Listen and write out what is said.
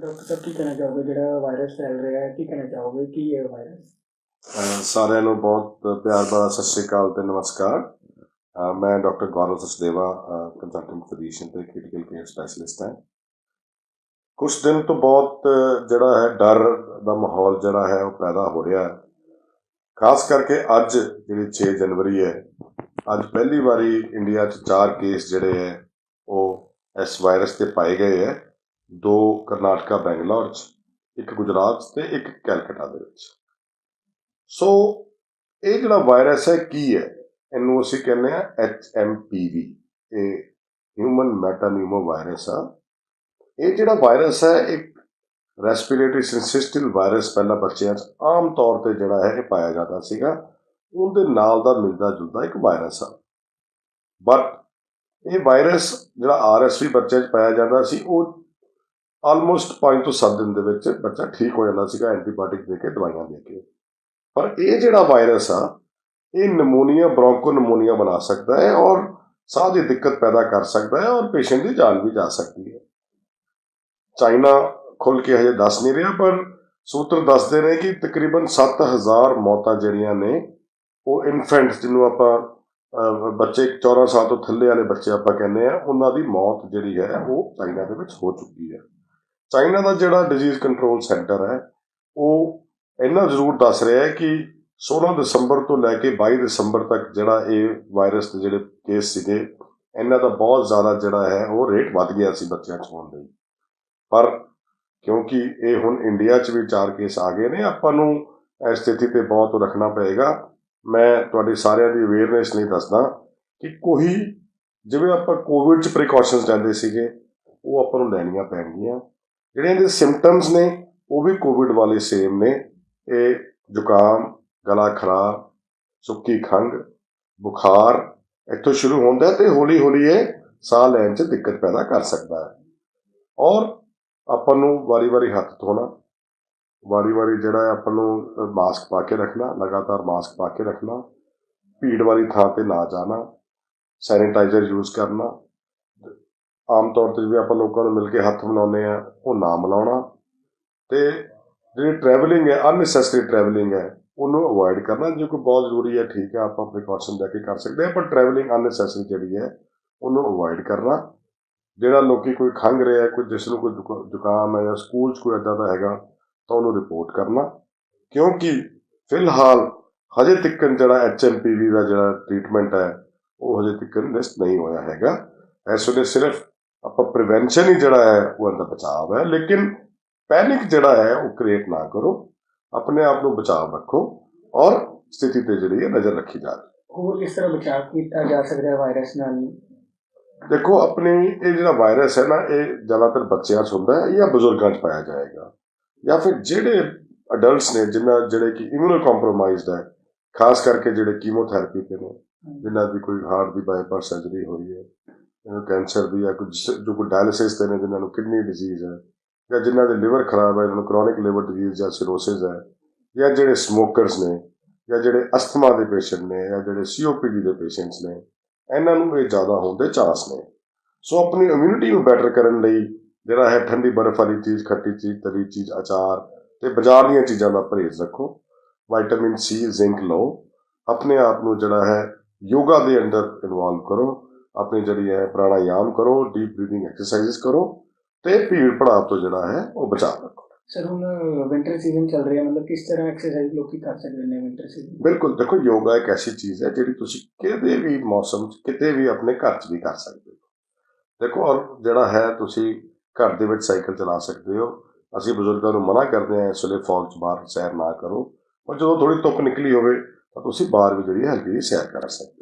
Doctor ਸਾਹਿਬ, ਕੀ ਕਹਿਣਾ ਚਾਹੋਗੇ? ਜਿਹੜਾ ਵਾਇਰਸ ਫੈਲ ਰਿਹਾ ਹੈ, ਕੀ ਕਹਿਣਾ ਚਾਹੋਗੇ ਕੀ ਹੈ ਵਾਇਰਸ ਸਾਰਿਆਂ ਨੂੰ ਬਹੁਤ ਪਿਆਰ ਭਰਾ, ਸਤਿ ਸ਼੍ਰੀ ਅਕਾਲ ਤੇ ਨਮਸਕਾਰ। ਮੈਂ doctor Gaurav Sachdeva consultant physician ਤੇ ਕ੍ਰਿਟੀਕਲ ਕੇਅਰ ਸਪੈਸ਼ਲਿਸਟ ਹਾਂ। ਕੁਝ ਦਿਨ ਤੋਂ ਬਹੁਤ ਜਿਹੜਾ ਹੈ ਡਰ ਦਾ ਮਾਹੌਲ ਜਿਹੜਾ ਹੈ, ਉਹ ਪੈਦਾ ਹੋ ਰਿਹਾ ਹੈ। ਖਾਸ ਕਰਕੇ ਅੱਜ ਜਿਹੜੀ 6 ਜਨਵਰੀ ਹੈ, ਅੱਜ ਪਹਿਲੀ ਵਾਰੀ ਇੰਡੀਆ 'ਚ ਚਾਰ ਕੇਸ ਜਿਹੜੇ ਹੈ, ਉਹ ਇਸ ਵਾਇਰਸ ਤੇ ਪਾਏ ਗਏ ਹੈ। ਦੋ ਕਰਨਾਟਕਾ, ਬੈਂਗਲੌਰ 'ਚ, ਇੱਕ ਗੁਜਰਾਤ 'ਚ ਤੇ ਇੱਕ ਕੈਲਕਟਾ ਦੇ ਵਿੱਚ। ਸੋ ਇਹ ਜਿਹੜਾ ਵਾਇਰਸ ਹੈ, ਕੀ ਹੈ? ਇਹਨੂੰ ਅਸੀਂ ਕਹਿੰਦੇ ਆ HMPV ਇਹ ਹਿਊਮਨ ਮੈਟਾਨਿਊਮੋ ਵਾਇਰਸ ਆ। ਇਹ ਜਿਹੜਾ ਵਾਇਰਸ ਹੈ, ਇੱਕ ਰੈਸਪੀਰੇਟਰੀ ਸਿੰਸਿਸਟਿਲ ਵਾਇਰਸ ਪਹਿਲਾਂ ਬੱਚਿਆਂ 'ਚ ਆਮ ਤੌਰ ਤੇ ਜਿਹੜਾ ਹੈ, ਇਹ ਪਾਇਆ ਜਾਂਦਾ ਸੀਗਾ। ਉਹਦੇ ਨਾਲ ਦਾ ਮਿਲਦਾ ਜੁਲਦਾ ਇੱਕ ਵਾਇਰਸ ਆ। ਬਟ ਇਹ ਵਾਇਰਸ ਜਿਹੜਾ ਆਰਐਸਵੀ ਬੱਚਿਆਂ 'ਚ ਪਾਇਆ ਜਾਂਦਾ ਸੀ, ਉਹ ਆਲਮੋਸਟ 5 ਤੋਂ 7 ਦਿਨ ਦੇ ਵਿੱਚ ਬੱਚਾ ਠੀਕ ਹੋ ਜਾਂਦਾ ਸੀਗਾ ਐਂਟੀਬਾਇਓਟਿਕ ਦੇ ਕੇ, ਦਵਾਈਆਂ ਦੇ ਕੇ। ਪਰ ਇਹ ਜਿਹੜਾ ਵਾਇਰਸ ਆ, ਇਹ ਨਮੂਨੀਆ, ਬ੍ਰੋਂਕੋ ਨਮੂਨੀਆ ਬਣਾ ਸਕਦਾ ਹੈ ਔਰ ਸਾਹ ਦੀ ਦਿੱਕਤ ਪੈਦਾ ਕਰ ਸਕਦਾ ਹੈ ਔਰ ਪੇਸ਼ੈਂਟ ਦੀ ਜਾਨ ਵੀ ਜਾ ਸਕਦੀ ਹੈ। ਚਾਈਨਾ ਖੁੱਲ ਕੇ ਹਜੇ ਦੱਸ ਨਹੀਂ ਰਿਹਾ, ਪਰ ਸੂਤਰ ਦੱਸਦੇ ਨੇ ਕਿ ਤਕਰੀਬਨ 7000 ਮੌਤਾਂ ਜਿਹੜੀਆਂ ਨੇ, ਉਹ ਇਨਫੈਂਟ ਜਿਹਨੂੰ ਆਪਾਂ ਬੱਚੇ 14 ਸਾਲ ਤੋਂ ਥੱਲੇ ਵਾਲੇ ਬੱਚੇ ਆਪਾਂ ਕਹਿੰਦੇ ਆ, ਉਹਨਾਂ ਦੀ ਮੌਤ ਜਿਹੜੀ ਹੈ, ਉਹ ਚਾਈਨਾ ਦੇ ਵਿੱਚ ਹੋ ਚੁੱਕੀ ਹੈ। ਚਾਈਨਾ ਦਾ ਜਿਹੜਾ ਡਿਜ਼ੀਜ਼ ਕੰਟਰੋਲ ਸੈਂਟਰ ਹੈ, ਉਹ ਇੰਨਾ ਜ਼ਰੂਰ ਦੱਸ ਰਿਹਾ ਹੈ ਕਿ 16 ਦਸੰਬਰ ਤੋਂ ਲੈ ਕੇ 22 ਦਸੰਬਰ ਤੱਕ ਜਿਹੜਾ ਇਹ ਵਾਇਰਸ ਦੇ ਜਿਹੜੇ ਕੇਸ ਸੀਗੇ ਇਹਨਾਂ ਦਾ ਬਹੁਤ ਜ਼ਿਆਦਾ ਜਿਹੜਾ ਹੈ ਉਹ ਰੇਟ ਵੱਧ ਗਿਆ ਸੀ ਬੱਚਿਆਂ 'ਚ ਹੋਣ ਲਈ। ਪਰ ਕਿਉਂਕਿ ਇਹ ਹੁਣ ਇੰਡੀਆ 'ਚ ਵੀ ਚਾਰ ਕੇਸ ਆ ਗਏ ਨੇ, ਆਪਾਂ ਨੂੰ ਇਸ ਸਥਿਤੀ ਤੇ ਬਹੁਤ ਰੱਖਣਾ ਪਏਗਾ। ਮੈਂ ਤੁਹਾਡੀ ਸਾਰਿਆਂ ਦੀ ਅਵੇਅਰਨੈਸ ਲਈ ਦੱਸਦਾ ਕਿ ਕੋਈ, ਜਿਵੇਂ ਆਪਾਂ ਕੋਵਿਡ 'ਚ ਪ੍ਰੀਕਾਸ਼ਨਸ ਲੈਂਦੇ ਸੀਗੇ, ਉਹ ਆਪਾਂ ਨੂੰ ਲੈਣੀਆਂ ਪੈਣਗੀਆਂ। ਜਿਹੜੇ ਇਹਦੇ ਸਿੰਪਟਮਸ ਨੇ, ਉਹ ਵੀ ਕੋਵਿਡ ਵਾਲੇ ਸੇਮ ਨੇ। ਇਹ ਜ਼ੁਕਾਮ, ਗਲਾ ਖਰਾਬ, ਸੁੱਕੀ ਖੰਘ, ਬੁਖਾਰ ਇੱਥੋਂ ਸ਼ੁਰੂ ਹੁੰਦਾ ਹੈ ਤੇ ਹੌਲੀ ਹੌਲੀ ਇਹ ਸਾਹ ਲੈਣ 'ਚ ਦਿੱਕਤ ਪੈਦਾ ਕਰ ਸਕਦਾ ਹੈ। ਔਰ ਆਪਾਂ ਨੂੰ ਵਾਰੀ-ਵਾਰੀ ਹੱਥ ਧੋਣਾ, ਵਾਰੀ-ਵਾਰੀ ਜਿਹੜਾ ਆਪਾਂ ਨੂੰ ਮਾਸਕ ਪਾ ਕੇ ਰੱਖਣਾ, ਲਗਾਤਾਰ ਮਾਸਕ ਪਾ ਕੇ ਰੱਖਣਾ, ਭੀੜ ਵਾਲੀ ਥਾਂ ਤੇ ਨਾ ਜਾਣਾ ਸੈਨੀਟਾਈਜ਼ਰ ਯੂਜ਼ ਕਰਨਾ ਆਮ ਤੌਰ ਤੇ ਜਿਵੇਂ ਆਪਾਂ ਲੋਕਾਂ ਨੂੰ ਮਿਲ ਕੇ ਹੱਥ ਮਿਲਾਉਂਦੇ ਆ ਉਹ ਨਾ ਮਿਲਾਉਣਾ ਤੇ ਜਿਹੜੀ ਟਰੈਵਲਿੰਗ ਹੈ ਅਨਨੈਸੈਸਰੀ ਟਰੈਵਲਿੰਗ ਹੈ, ਉਹਨੂੰ ਅਵੋਇਡ ਕਰਨਾ। ਜੋ ਕਿ ਬਹੁਤ ਜ਼ਰੂਰੀ ਹੈ, ਠੀਕ ਹੈ, ਆਪਾਂ ਪ੍ਰੀਕਾਸ਼ਨ ਲੈ ਕੇ ਕਰ ਸਕਦੇ ਹਾਂ, ਪਰ ਟਰੈਵਲਿੰਗ ਅਨਨੈਸੈਸਰੀ ਜਿਹੜੀ ਹੈ, ਉਹਨੂੰ ਅਵੋਇਡ ਕਰਨਾ। ਜਿਹੜਾ ਲੋਕੀ ਕੋਈ ਖੰਘ ਰਿਹਾ ਕੋਈ ਜਿਸ ਨੂੰ ਕੋਈ ਜ਼ੁਕਾ- ਜ਼ੁਕਾਮ ਹੈ ਜਾਂ ਸਕੂਲ 'ਚ ਕੋਈ ਇਦਾਂ ਦਾ ਹੈਗਾ, ਤਾਂ ਉਹਨੂੰ ਰਿਪੋਰਟ ਕਰਨਾ। ਕਿਉਂਕਿ ਫਿਲਹਾਲ ਹਜੇ ਤੱਕ ਜਿਹੜਾ ਐਚਐਮਪੀਵੀ ਦਾ ਜਿਹੜਾ ਟ੍ਰੀਟਮੈਂਟ ਹੈ, ਉਹ ਹਜੇ ਤੱਕ ਲਿਸਟ ਨਹੀਂ ਹੋਇਆ ਹੈਗਾ। ਇਸ ਵੇਲੇ ਸਿਰਫ ਪ੍ਰੀਵੈਂਸ਼ਨ ਹੀ ਜਿਹੜਾ ਹੈ ਉਹ ਅੰਦਰ ਬਚਾਅ ਹੈ। ਲੇਕਿਨ ਪੈਨਿਕ ਜਿਹੜਾ ਹੈ ਉਹ ਕ੍ਰੀਏਟ ਨਾ ਕਰੋ। ਆਪਣੇ ਆਪ ਨੂੰ ਬਚਾਅ ਰੱਖੋ ਔਰ ਸਥਿਤੀ ਤੇ ਜਿਹੜੀ ਹੈ ਨਜ਼ਰ ਰੱਖੀ ਜਾਵੇ ਹੋਰ ਕਿਸ ਤਰ੍ਹਾਂ ਬਚਾਅ ਕੀਤਾ ਜਾ ਸਕਦਾ ਹੈ ਵਾਇਰਸ ਨਾਲ? ਦੇਖੋ ਆਪਣੀ ਇਹ ਜਿਹੜਾ ਵਾਇਰਸ ਹੈ ਨਾ ਇਹ ਜ਼ਿਆਦਾਤਰ ਬੱਚਿਆਂ 'ਚ ਹੁੰਦਾ ਹੈ ਜਾਂ ਬਜ਼ੁਰਗਾਂ 'ਚ ਪਾਇਆ ਜਾਏਗਾ। ਜਾਂ ਫਿਰ ਜਿਹੜੇ ਅਡਲਟਸ ਨੇ ਜਿਨ੍ਹਾਂ ਜਿਹੜੇ ਕਿ ਇਮਿਊਨੋ ਕੰਪਰੋਮਾਈਜ਼ਡ ਹੈ ਖਾਸ ਕਰਕੇ ਜਿਹੜੇ ਕੀਮੋਥੈਰੇਪੀ ਤੇ ਨੇ ਜਿਨ੍ਹਾਂ ਦੀ ਕੋਈ ਹਾਰਟ ਦੀ ਬਾਈਪਾਸ ਸਰਜਰੀ ਹੋਈ ਹੈ। ਕੈਂਸਰ ਦੀ ਜਾਂ ਕੁਝ ਜੋ ਕੋਈ ਡਾਇਲਿਸਿਸ ਤੇ ਨੇ, ਜਿਨ੍ਹਾਂ ਨੂੰ ਕਿਡਨੀ ਡਿਜ਼ੀਜ਼ ਹੈ, ਜਾਂ ਜਿਨ੍ਹਾਂ ਦੇ ਲਿਵਰ ਖਰਾਬ ਹੈ ਜਿਹਨਾਂ ਨੂੰ ਕ੍ਰੋਨਿਕ ਲਿਵਰ ਡਿਜ਼ੀਜ਼ ਜਾਂ ਸਿਰੋਸਿਸ ਹੈ, ਜਾਂ ਜਿਹੜੇ ਸਮੋਕਰਸ ਨੇ, ਜਾਂ ਜਿਹੜੇ ਅਸਥਮਾ ਦੇ ਪੇਸ਼ੈਂਟ ਨੇ, ਜਾਂ ਜਿਹੜੇ ਸੀਓਪੀਡੀ ਦੇ ਪੇਸ਼ੈਂਟਸ ਨੇ, ਇਹਨਾਂ ਨੂੰ ਇਹ ਜ਼ਿਆਦਾ ਹੋਣ ਦੇ ਚਾਂਸ ਨੇ। ਸੋ ਆਪਣੀ ਇਮਿਊਨਿਟੀ ਨੂੰ ਬੈਟਰ ਕਰਨ ਲਈ ਜਿਹੜਾ ਹੈ, ਠੰਡੀ ਬਰਫ਼ ਵਾਲੀ ਚੀਜ਼, ਖੱਟੀ ਚੀਜ਼, ਤਰੀ ਚੀਜ਼, ਅਚਾਰ ਤੇ ਬਾਜ਼ਾਰ ਦੀਆਂ ਚੀਜ਼ਾਂ ਦਾ ਪਰਹੇਜ਼ ਰੱਖੋ। ਵਿਟਾਮਿਨ ਸੀ ਜ਼ਿੰਕ ਲਓ। ਆਪਣੇ ਆਪ ਨੂੰ ਜਿਹੜਾ ਹੈ, ਯੋਗਾ ਦੇ ਅੰਦਰ ਇਨਵੋਲਵ ਕਰੋ। ਆਪਣੀ ਜਿਹੜੀ ਹੈ ਪ੍ਰਾਣਾਯਾਮ ਕਰੋ ਡੀਪ ਬਰੀਥਿੰਗ ਐਕਸਰਸਾਈਜ਼ਸ ਕਰੋ ਤੇ ਭੀੜ ਭੜਾਕ ਤੋਂ ਜਿਹੜਾ ਹੈ ਉਹ ਬਚਾਅ ਰੱਖੋ। ਸਰ ਹੁਣ ਵਿੰਟਰ ਸੀਜ਼ਨ ਚੱਲ ਰਿਹਾ ਮਤਲਬ ਕਿਸ ਤਰ੍ਹਾਂ ਐਕਸਰਸਾਈਜ਼ ਲੋਕੀ ਕਰ ਸਕਦੇ ਨੇ ਵਿੰਟਰ ਸੀਜ਼ਨ ਬਿਲਕੁਲ ਦੇਖੋ ਯੋਗਾ ਇੱਕ ਐਸੀ ਚੀਜ਼ ਹੈ ਜਿਹੜੀ ਤੁਸੀਂ ਕਿਤੇ ਵੀ ਮੌਸਮ 'ਚ ਕਿਤੇ ਵੀ ਆਪਣੇ ਘਰ 'ਚ ਵੀ ਕਰ ਸਕਦੇ ਹੋ। ਦੇਖੋ ਔਰ ਜਿਹੜਾ ਹੈ ਤੁਸੀਂ ਘਰ ਦੇ ਵਿੱਚ ਸਾਈਕਲ ਚਲਾ ਸਕਦੇ ਹੋ। ਅਸੀਂ ਬਜ਼ੁਰਗਾਂ ਨੂੰ ਮਨਾ ਕਰਦੇ ਹਾਂ ਇਸ ਵੇਲੇ ਫੌਗ 'ਚ ਬਾਹਰ ਸੈਰ ਨਾ ਕਰੋ। ਪਰ ਜਦੋਂ ਥੋੜੀ ਧੁੱਪ ਨਿਕਲੀ ਹੋਵੇ ਤਾਂ ਤੁਸੀਂ ਬਾਹਰ ਵੀ ਜਿਹੜੀ ਹੈ ਹਲਕੀ ਜਿਹੀ ਸੈਰ ਕਰ ਸਕਦੇ ਹੋ।